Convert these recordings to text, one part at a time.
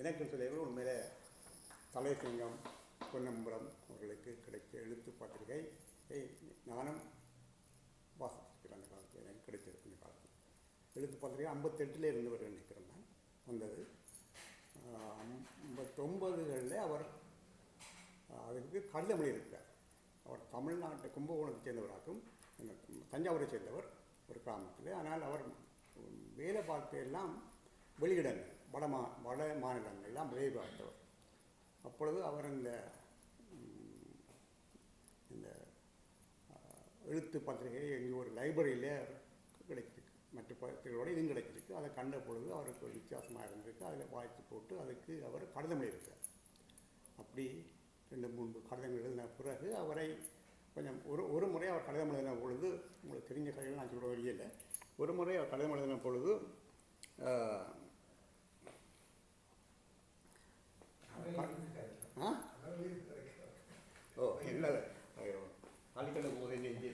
எனக்கு சிலைகள் உண்மையிலே தலைசிங்கம் பொன்னம்பலம் அவர்களுக்கு கிடைச்ச எழுத்து பத்திரிகை. நானும் வாசிச்சிருக்கிறேன் அந்த காலத்தில் எனக்கு கிடைச்சிருக்கு அந்த காலத்தில். எழுத்து பத்திரிகை ஐம்பத்தெட்டில் இருந்து நினைக்கிறேன் நான். வந்தது. ஐம்பத்தொம்பதுகளில் அவர் அதுக்கு கடிதமொழி இருக்கிறார். அவர் தமிழ்நாட்டு கும்பகோணத்தை சேர்ந்தவராக்கும் தஞ்சாவூரை சேர்ந்தவர் ஒரு கிராமத்தில். ஆனால் அவர் வேலை பார்த்து எல்லாம் வெளியிடங்கள் வட மா வட மாநிலங்கள்லாம் எல்லாம் பார்த்தவர் அப்பொழுது அவர் இந்த இந்த எழுத்து பத்திரிகை எங்கள் ஒரு லைப்ரரியில் கிடைச்சிருக்கு மற்ற பத்திரிகையோடு இதுவும் கிடைச்சிருக்கு அதை கண்ட பொழுது அவருக்கு ஒரு வித்தியாசமாக இருந்திருக்கு. அதில் வாய்த்து போட்டு அதுக்கு அவர் கடிதம் எழுதியிருக்கார் அப்படி ரெண்டு மூன்று கடிதம் எழுதின பிறகு அவரை கொஞ்சம் ஒரு ஒரு முறை அவர் கடிதம் எழுதின பொழுது உங்களுக்கு தெரிஞ்ச கதைகள் நான் சொல்ல வழியில் ஒரு முறை அவர் கடிதம் எழுதின பொழுது ஆ ஓ இல்லை ஐயோ அடிக்கல போதே நெஞ்சு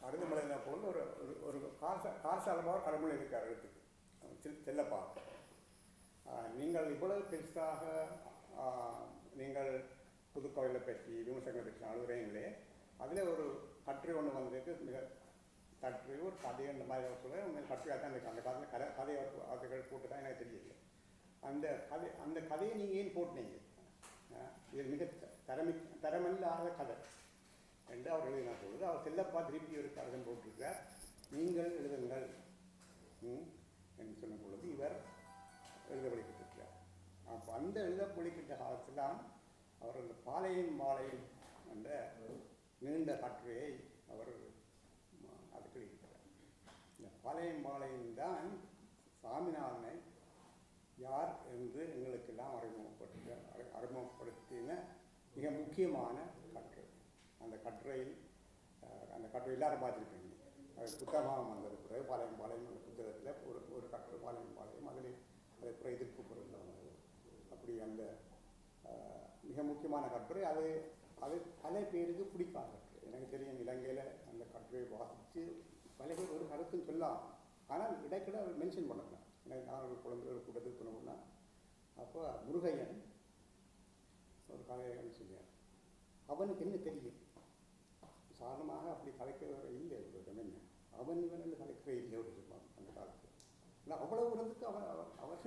கருதுமலையில் எழுதின ஒரு ஒரு ஒரு காச காசாலமாக கடவுள் இருக்கார் எழுத்துக்கு செல்லப்பா நீங்கள் இவ்வளவு பெருசாக நீங்கள் புதுக்கோயிலை பற்றி விமர்சனங்களை பற்றி அழுகிறீங்களே அதில் ஒரு கட்டுரை ஒன்று வந்திருக்கு மிக கட்டுரை ஒரு கதை அந்த மாதிரி சொல்ல உண்மையில் கட்டுரையாக தான் இருக்கு. அந்த காலத்தில் கதை கதை வார்த்தைகள் போட்டு தான் எனக்கு தெரியல அந்த கதை அந்த கதையை நீங்கள் ஏன் போட்டினீங்க? இது மிக த- தரமி தரமில்லாத கதை. என்று அவர் எழுதின பொழுது அவர் செல்லப்பா திருப்பி ஒரு கதை போட்டிருக்கார். நீங்கள் எழுதுங்கள். ம், என்று சொன்ன பொழுது இவர் எழுத வழிபட்டிருக்கிறார். அப்போ அந்த எழுத வழிபட்ட காலத்தில் அவர் அந்த பாளையம் மாலையும் என்ற நீண்ட கட்டுரையை அவர் ம- அதுக்கு இந்த பாளையம் பாளையம் தான் சாமிநாதனை யார் என்று எங்களுக்கெல்லாம் அறிமுகப்படுத்த அறி- அறிமுகப்படுத்தின மிக முக்கியமான கட்டுரை. அந்த கட்டுரையில் அந்த கட்டுரை எல்லாரும் பார்த்துருக்கீங்க அது புத்தகமாக வந்தது பிறகு பாளையம் பாளையம் புத்தகத்தில் ஒரு ஒரு கட்டுரை பாளையம் பாளையம் அதில் அதை பிற எதிர்ப்பு பொருள் அப்படி அந்த மிக முக்கியமான கட்டுரை. அது அது பல பேருக்கு பிடிக்காத. எனக்கு தெரியும் இலங்கையில் அந்த கட்டுரை வாசித்து பல பேர் ஒரு கருத்தும் சொல்லலாம் ஆனால் இடைக்கிட அவர் மென்ஷன் பண்ணலாம் எனக்கு நான் ஒரு குழந்தைகள் கூட்டத்துக்கு போனோம்னா அப்போ முருகையன் ஒரு கதையை சொல்லியார். அவனுக்கு என்ன தெரியும்? சாதாரணமாக அப்படி கலைக்கிறவர் இல்லை. ஒரு என்ன அவன் இவன் என்று கலைக்கிறே இல்லை ஒரு அந்த காலத்தில் ஆனால் அவ்வளோ இருந்துக்கு அவர் அவர்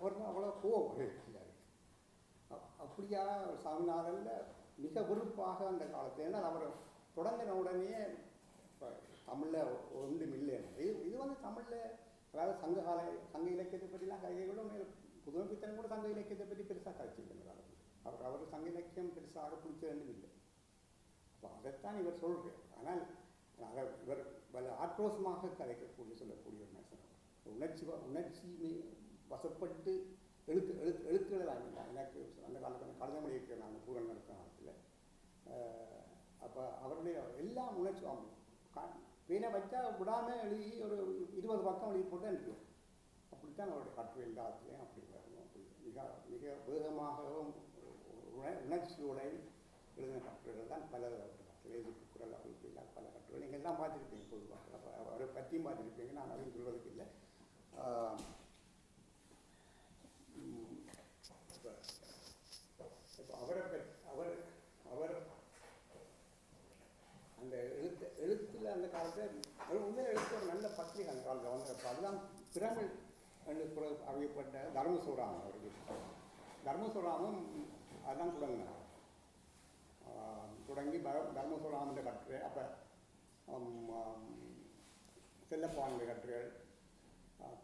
அவர் அவ்வளோ கோவம் அப்- அப்படியா? சாமிநாதனில் மிக விருப்பாக அந்த காலத்தில். ஏன்னா அவர் தொடங்கின உடனே இப்போ தமிழில் ஒன்றும் இல்லை இது இது வந்து தமிழில் அதாவது சங்க கால சங்க இலக்கியத்தை பற்றிலாம் கதைகளும் புதுமை பித்தன் கூட சங்க இலக்கியத்தை பற்றி பெருசாக கழிச்சிருக்கிறார் அவர். அவர் சங்க இலக்கியம் பெருசாக பிடிச்சதுன்னு இல்லை. அப்போ அதைத்தான் இவர் சொல்கிறார் ஆனால் அதை இவர் பல ஆக்ரோஷமாக கதைக்கக்கூடிய சொல்லக்கூடிய ஒரு மனுஷன். உணர்ச்சி உணர்ச்சி வசப்பட்டு எழுத்து எழுத்து எழுத்துக்கள் எனக்கு அந்த காலத்தில் கடிதம் எழுதியிருக்கிறேன் நான் பூரன் நடத்த காலத்தில். அப்போ அவருடைய எல்லா உணர்ச்சி ஆகும் வச்சா விடாமல் எழுதி ஒரு இருபது பக்கம் எழுதி போட்டு அனுப்பிடுவோம் அப்படித்தான் அவருடைய கற்று எல்லாத்துலேயும் அப்படி வரணும் அப்படி மிக மிக வேகமாகவும் உண- எழுதின கட்டுரைகள் தான் பல எழுதி குரல் அவருக்கு எல்லாம் பல கட்டுரைகள். நீங்கள் எல்லாம் பார்த்துருப்பீங்க பொதுவாக. அப்போ அவரை பற்றியும் பார்த்துருப்பீங்க. நான் அதையும் சொல்வதற்கு இல்லை ஆஹ் உம் இப்ப இப்ப அவரை பற்றி அவர் அவர் அந்த எழுத்து எழுத்தில் அந்த காலத்தில் அவர் உண்மையில் எழுத்து ஒரு நல்ல பத்திரிகை அந்த காலத்தில் வந்து அதெல்லாம் பிரமிழ் என்று குர அறியப்பட்ட தர்மசூராமன் அவருக்கு தர்மசூராமன் அதான் தொடங்கினார் தொடங்கி ப- தர்மசூராமன் கட்டுரை அப்போ செல்லப்பானுடைய கட்டுரைகள்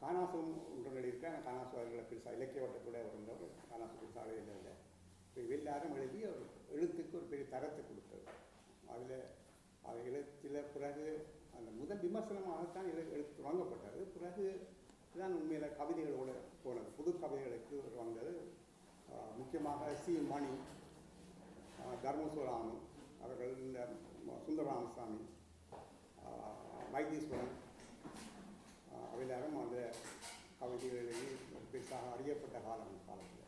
காணாசும் ஒன்று எழுதியிருக்கேன் அந்த காணாசு அவர்களை பெருசாக இலக்கிய வட்டத்தோட இருந்தவர் காணாசு பெருசாக இல்லை இப்போ எல்லாரும் எழுதி ஒரு எழுத்துக்கு ஒரு பெரிய தரத்தை கொடுத்தது. அதில் அது எழுத்தில் பிறகு அந்த முதல் விமர்சனமாகத்தான் எழு எழுத்து தொடங்கப்பட்டது பிறகு தான் உண்மையில் கவிதைகளோட போனது. புது கவிதைகளுக்கு வந்தது முக்கியமாக சி. மணி ஆஹ் தர்மசுராமன் அவர்கள் இந்த சுந்தரராமசாமி வைத்தீஸ்வரன் ஆஹ் அந்த கவிதைகளில் பெருசாக அறியப்பட்ட காலம் அந்த காலத்தில்.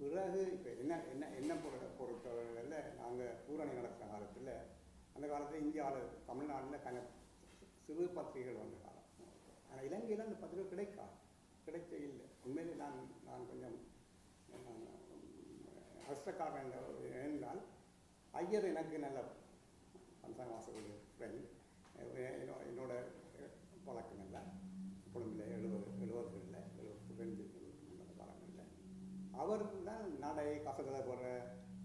பிறகு இப்போ என்ன என்ன என்ன பொறுத்த பொறுத்தவரையில் நாங்கள் பூரணி நடக்கிற காலத்தில் அந்த காலத்தில் இந்தியாவில் தமிழ்நாட்டில் கன சிறு பத்திரிகைகள் வந்த காலம். ஆனால் இலங்கையில் அந்த பத்திரிகை கிடைக்காது கிடைக்க இல்லை. உண்மையிலே நான் நான் கொஞ்சம் கஷ்டக்காரன் என்றால் ஐயர் எனக்கு நல்ல பஞ்சாங்க வாசக்கூடிய ஃப்ரெண்ட் என்னோட பழக்கம் இல்லை. குடும்பில் எழுபது எழுபதுகளில் எழுபத்தி ரெண்டு பழக்கம் இல்லை அவர் தான் நடை கசகதை போடுற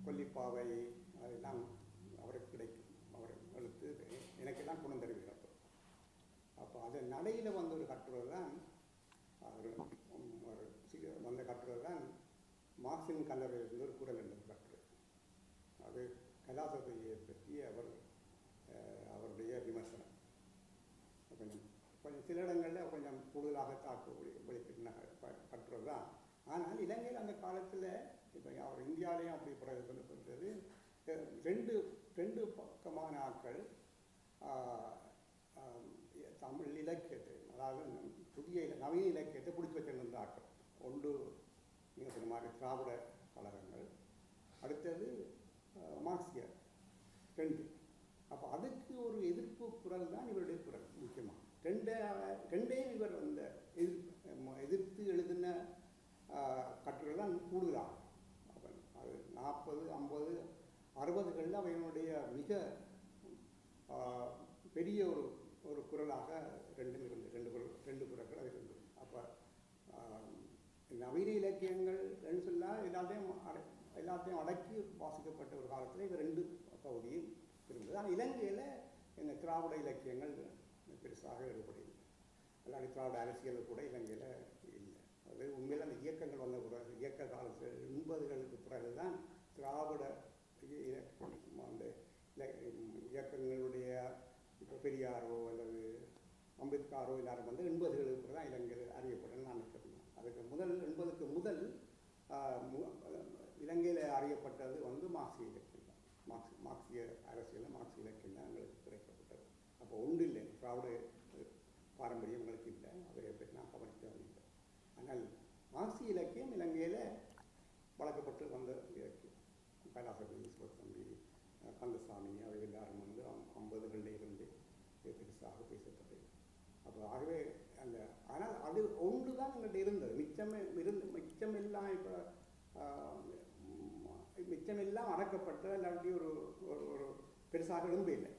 கொல்லிப்பாவை அதெல்லாம் அவருக்கு கிடைக்கும் அவர் எழுத்து எனக்கெல்லாம் குணம் தருகிறார் அப்போ வந்த ஒரு கட்டுரை தான் ஒரு வந்த கட்டுரை தான் மார்க்சின் கல்லறையிலிருந்து ஒரு குரல் என்பது கட்டுரை. அது கலாசத்தையை பற்றி அவர் அவருடைய விமர்சனம். கொஞ்சம் கொஞ்சம் சில இடங்களில் கொஞ்சம் கூடுதலாக தாக்கக்கூடிய வெளிக்கின கட்டுரை தான் ஆனால் இலங்கையில் அந்த காலத்தில் இப்போ அவர் இந்தியாவிலையும் அப்படி பிரயோகப்படுத்துறது ரெண்டு ரெண்டு பக்கமான ஆட்கள் தமிழ் இலக்கியத்தை அதாவது புதிய நவீன இலக்கியத்தை பிடிச்சி வச்சிருந்தாக்கள் ஒன்று நீங்கள் சொன்ன மாதிரி திராவிட கழகங்கள் அடுத்தது மார்க்சியர் ரெண்டு. அப்போ அதுக்கு ஒரு எதிர்ப்பு குரல் தான் இவருடைய குரல் முக்கியமாக ரெண்டே ரெண்டையும் இவர் அந்த எதிர்ப்பு எதிர்த்து எழுதின கட்டுரை தான் கூடுதலாகும் அப்போ அது நாற்பது ஐம்பது அறுபதுகளில் அவையினுடைய மிக பெரிய ஒரு ஒரு குரலாக ரெண்டும் இருந்தது ரெண்டு குரல் ரெண்டு குரல்கள் அது இருந்தது அப்போ நவீன இலக்கியங்கள் சொன்னால் எல்லாத்தையும் அடை எல்லாத்தையும் அடக்கி வாசிக்கப்பட்ட ஒரு காலத்தில் இது ரெண்டு பகுதியும் இருந்தது. ஆனால் இலங்கையில் இந்த திராவிட இலக்கியங்கள் பெருசாக ஈடுபடவில்லை அல்லாடி திராவிட அரசியல் கூட இலங்கையில் இல்லை. அது உண்மையில் அந்த இயக்கங்கள் வந்த பிறகு இயக்க காலத்தில் எண்பதுகளுக்கு பிறகு தான் திராவிட அந்த இல- இயக்கங்களுடைய பெரியாரோ அல்லது அம்பேத்காரோ எல்லாரும் வந்து எண்பதுகளுக்கு தான் இலங்கையில் அறியப்படும் நான் நினைக்கிறேன். அதுக்கு முதல் எண்பதுக்கு முதல் இலங்கையில் அறியப்பட்டது வந்து மார்க்சிய இலக்கியம் தான். மார்க்ஸ் மார்க்சிய அரசியல் மார்க்சிய இலக்கியம் தான் எங்களுக்கு கிடைக்கப்பட்டது. அப்போ ஒன்று இல்லை. திராவிட பாரம்பரியம் எங்களுக்கு இல்லை. அதை பற்றி நான் கவனிக்கவும் இல்லை ஆனால் மார்க்சிய இலக்கியம் இலங்கையில் வளர்க்கப்பட்டு வந்த இலக்கியம். கைலாசபதி சிவத்தம்பி கந்தசாமி அவை எல்லாரும் வந்து ஐம்பதுகளில் இருந்து பெருசாக பேசப்பட்டது பார்க்கலாம் ஆகவே அந்த ஆனால் அது ஒன்று தான் எங்கள்கிட்ட இருந்தது. மிச்சமே இருந்து மிச்சமெல்லாம் இப்போ மிச்சமெல்லாம் அடக்கப்பட்ட இல்லாட்டி ஒரு ஒரு ஒரு பெருசாக எழும்பு இல்லை.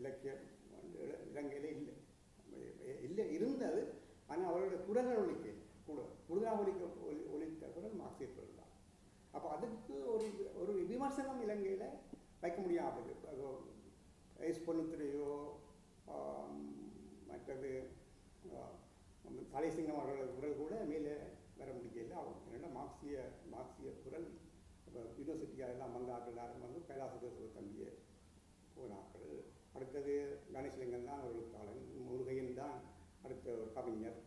இலக்கியம் வந்து இலங்கையிலே இல்லை. இல்லை இருந்தது. ஆனால் அவருடைய குரல்கள் ஒழிக்க இல்லை. கூட கூடுதலாக ஒழிக்க ஒலி ஒழித்த குரல் மார்க்சிய குரல் தான். அப்போ அதுக்கு ஒரு ஒரு விமர்சனம் இலங்கையில் வைக்க முடியாது. எஸ் பொண்ணுத்துறையோ மற்றது கலைசிங்கம் அவர்களோட குரல் கூட மேலே வர முடியல. அவங்க ஏன்னா மார்க்சிய மார்க்சிய குரல் இப்போ யூனிவர்சிட்டியாக எல்லாம் வந்த ஆட்கள் எல்லாரும் வந்து கைலாச தம்பியை போனார்கள். அடுத்தது கணேசலிங்கம் தான் ஒரு காலன் முருகையன் தான் அடுத்த ஒரு கவிஞர்.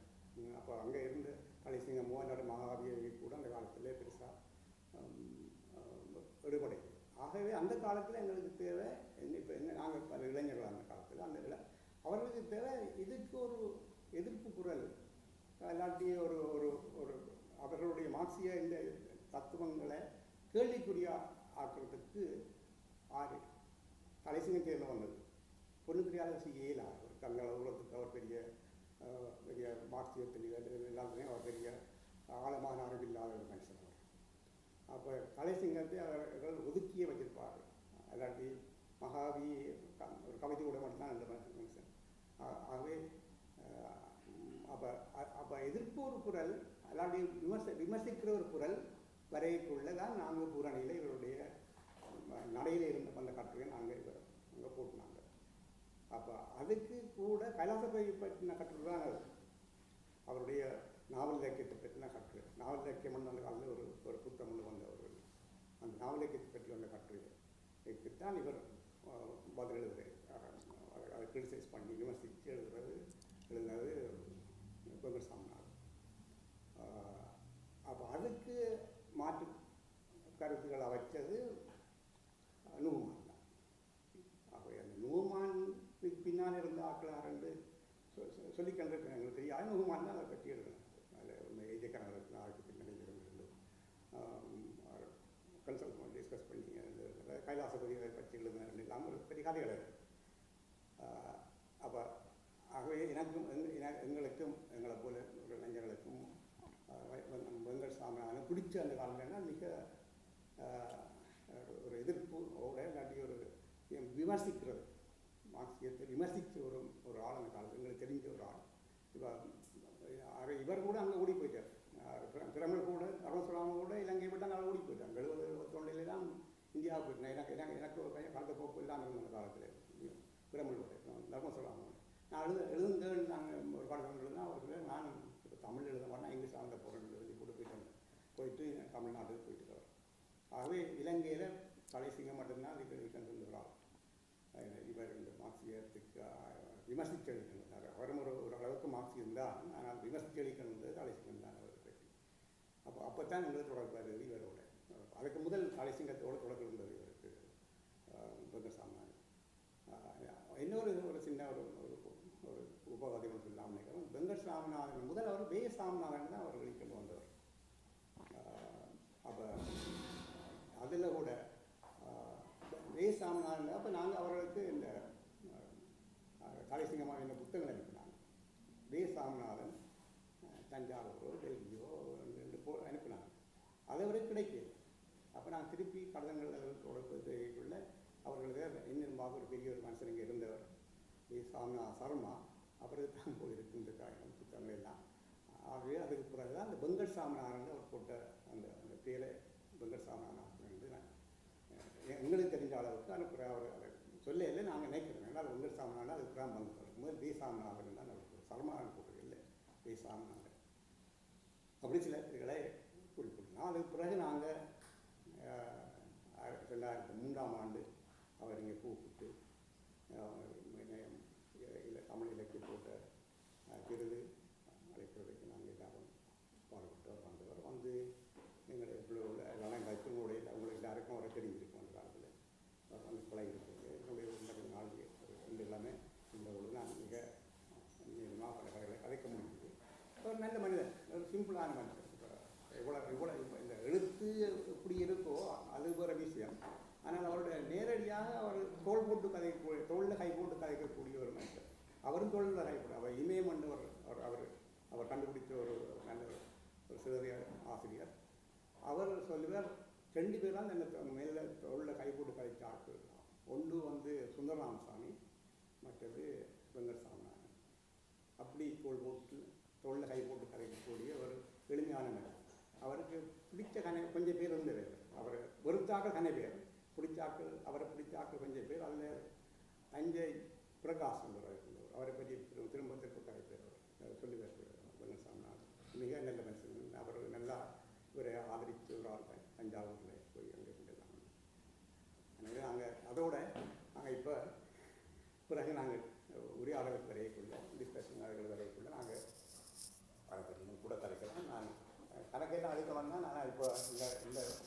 அப்போ அங்கே இருந்த கலைசிங்கம் மோகனோட மகாவியை கூட அந்த காலத்திலே பெருசாக விடுபடை ஆகவே அந்த காலத்தில் எங்களுக்கு தேவை இப்போ என்ன நாங்கள் இளைஞர்கள் அந்த காலத்தில் அந்த அவர்களுக்கு தேவை இதுக்கு ஒரு எதிர்ப்பு குரல். இல்லாட்டி ஒரு ஒரு ஒரு அவர்களுடைய மார்க்சிய இந்த தத்துவங்களை கேள்விக்குறியா ஆக்குறதுக்கு ஆறு கலைசிங்கம் தேர்ந்து வந்தது. பொண்ணு செய்ய செய்யல ஒரு தங்கள் உலகத்துக்கு அவர் பெரிய பெரிய பெரிய மார்க்சியத்தில் எல்லாத்துலேயும் அவர் பெரிய ஆழமான அறிவில்லாத ஒரு மனுஷன் அவர். அப்போ கலைசிங்கத்தை அவர்கள் ஒதுக்கியே வச்சிருப்பார். அல்லாட்டி மகாவி ஒரு கவிதை கூட மட்டும்தான் அந்த மனுஷன். ஆகவே அப்போ அப்போ எதிர்ப்பு ஒரு குரல் அல்லாட்டி விமர்ச விமர்சிக்கிற ஒரு குரல் வரைக்குள்ளதான் நாங்கள் பூரணியில் இவருடைய நடையில் இருந்த அந்த கட்டுரையை நாங்கள் இவர் அங்கே போட்டுனாங்க. அப்போ அதுக்கு கூட கைலாசபை பற்றின கட்டுரை தான் அது. அவருடைய நாவல் இலக்கியத்தை பற்றின கட்டுரை. நாவல் இலக்கியம் அந்த காலத்தில் ஒரு ஒரு புத்தகம் வந்த ஒரு அந்த நாவல் இலக்கியத்தை பற்றி வந்த கட்டுரைக்குத்தான் இவர் பதில் எழுதுகிறார் அதை- அதை கிரிட்டிசைஸ் பண்ணி விமர்சித்து எழுதுறது எழுதுனது கோகுல் சாமிநாதன் அப்போ அதுக்கு மாற்று கருத்துக்களை வச்சது நூமான் தான். அப்போ அந்த நூமான் பின்னால் இருந்த ஆட்கள் ரெண்டு சொல்லி கண்டிருக்கேன் எங்களுக்கு தெரியாது நூமான் தான் அதை கட்டி எடுக்கணும் அதில் எழுதிக்கிறவங்களுக்கு ஆட்கள் பின்னணியில் இருந்து கன்சல்ட் பண்ணி டிஸ்கஸ் பண்ணி கைலாசபதி பற்றி எழுதினார் இல்லாமல் ஒரு பெரிய கதைகள் இருக்குது ஆகவே எனக்கும் எங்களுக்கும் எங்களை போல இளைஞர்களுக்கும் ஆஹ் வெ- வெ- வெங்கட் சாமியான பிடிச்ச அந்த காலங்கள்னா மிக ஒரு ஒரு எதிர்ப்போட இல்லாட்டி ஒரு விமர்சிக்கிறது. மார்க்சியத்தை விமர்சித்த ஒரு ஒரு ஆள் அந்த காலத்தில் எங்களுக்கு தெரிஞ்ச ஒரு ஆள். இப்போ ஆக இவர் கூட அங்கே ஓடி போயிட்டார். பிரமிழ் பிரமல் கூட அருணசுராமன் கூட இலங்கை விட்டு அங்கே ஓடி போயிட்டாங்க எழுபது எழுபத்தொன்னில் தான் இந்தியாவுக்கு போயிட்டேன் எனக்கு எனக்கு எனக்கு ஒரு பையன் கலந்த போக்கு இல்லாமல் இருந்த அந்த காலத்தில். பிரமல் கூட தர்மசுராமன் நான் எழுத எழுந்து நாங்கள் ஒரு காலத்தில் எழுதுனா அவருக்கு நான் இப்போ தமிழ் எழுத மாட்டேன் இங்கிலீஷ் சார்ந்த பொருள் எழுதி கூட போயிட்டு போயிட்டு தமிழ்நாட்டுக்கு போயிட்டு இருக்கார். ஆகவே இலங்கையில் தலைசிங்கம் மட்டும்தான் அதுக்கு இருக்கின்றார் இவர் இந்த மார்க்சியத்துக்கு விமர்சித்து எழுதினார் அவரும் ஒரு ஒரு அளவுக்கு மார்க்சியம் தான் ஆனால் விமர்சித்து எழுதிக்கிறது தலைசிங்கம் தான் அவர் பற்றி அப்போ அப்போ தான் எங்களுக்கு தொடர்பாக வருது இவரோட. அதுக்கு முதல் கலைசிங்கத்தோட தொடர்பு இருந்தது இவருக்கு புத்தசாமி இன்னொரு ஒரு சின்ன ஒரு ஒரு சொல்லாமல் உபகதை ஒன்று நினைக்கிறோம் சாமிநாதன் முதல் அவர் வே. சாமிநாதன் தான் அவர் வெளிக்கொண்டு வந்தவர். அப்போ அதில் கூட வே. சாமிநாதன் அப்போ நாங்கள் அவர்களுக்கு இந்த கலைசிங்கமாக இந்த புத்தகங்கள் அனுப்பினாங்க. வே. சாமிநாதன் தஞ்சாவூரோ டெல்லியோ ரெண்டு போ அனுப்பினாங்க. அதை வரை கிடைக்கல. அப்போ நான் திருப்பி கடிதங்கள் தொடர்பு அவர்களுக்கு இன்னும் ஒரு பெரிய ஒரு மனுஷன் இங்கே இருந்தவர் வி. சாமிநாத சர்மா அவருக்கு தான் இந்த காயம் புத்தகங்கள் எல்லாம். ஆகவே அதுக்கு பிறகு தான் அந்த பெங்கல் சாமனாரன் அவர் போட்ட அந்த அந்த பேரை பெங்கல் சாமனாரன் வந்து நான் எங்களுக்கு தெரிஞ்ச அளவுக்கு அனுப்புகிற அவர் அதை சொல்ல இல்லை நாங்கள் நினைக்கிறோம். ஏன்னா பெங்கல் சாமனாரன் அதுக்கு தான் வந்து முதல் பி சாமனாரன் தான் அவருக்கு சர்மான் போட்டது இல்லை பி சாமனாரன் அப்படி சில இதுகளை குறிப்பிடலாம். அதுக்கு பிறகு நாங்கள் ரெண்டாயிரத்தி மூன்றாம் ஆண்டு அவர் இங்கே கூப்பிட்டு அஹ், இணையம், இ- இல- தமிழ் இலக்கிய போட்ட அஹ், விருது அழைப்பதற்கு நாங்கள் எல்லாரும் பாடுபட்டவர் வந்தவர் வந்து எங்களை இப்படி உள்ள எல்லாம் கற்று உங்களுடைய உங்களுக்கு எல்லாருக்கும் அவரை தெரிஞ்சிருக்கும் அந்த காலத்தில் அவர் வந்து கொலை இருக்குது என்னுடைய ஒரு ரெண்டு நாள் ஒரு ரெண்டு எல்லாமே இந்த பொழுது நான் மிக நீளமாக பல கதைகளை கதைக்க முடியுது ஒரு நல்ல மனிதர் ஒரு சிம்பிளான மனுஷன். எவ்வளோ எவ்வளோ இந்த எழுத்து எப்படி இருக்கோ அது வேறு விஷயம். ஆனால் அவருடைய நேரடியாக அவர் தோல் போட்டு கதைக்கூடிய தோளில் கை போட்டு கதைக்கக்கூடிய ஒரு மனுஷன். அவரும் தோளில் கை அவர் இமயம் அவர் அவர் அவர் அவர் கண்டுபிடிச்ச ஒரு நல்ல ஒரு சிறிய ஆசிரியர். அவர் சொல்லுவார் ரெண்டு பேர் தான் என்ன மேலே தோளில் கை போட்டு கதைச்ச ஆட்கள் ஒன்று வந்து சுந்தரராமசாமி மற்றது வெங்கட்சாமி. அப்படி தோல் போட்டு தோளில் கை போட்டு கரைக்கக்கூடிய ஒரு எளிமையான மனிதர் அவருக்கு பிடிச்ச கனை கொஞ்சம் பேர் இருந்தது அவர் வெறுத்தாக்கள் கனை பேர். பிடிச்சாக்கள் அவரை பிடிச்சாக்கள் கொஞ்சம் பேர். அதில் தஞ்சை பிரகாஷ் அவரை பற்றி திரும்ப திரும்ப கதை பேர் சொல்லி பேசுகிறார். மிக நல்ல மனுஷன். அவர் நல்லா இவரை ஆதரித்து வருவார்கள் தஞ்சாவூரில் போய் அங்கே கொண்டெல்லாம் எனவே நாங்கள் அதோட நாங்கள் இப்போ பிறகு நாங்கள் Buat enggak.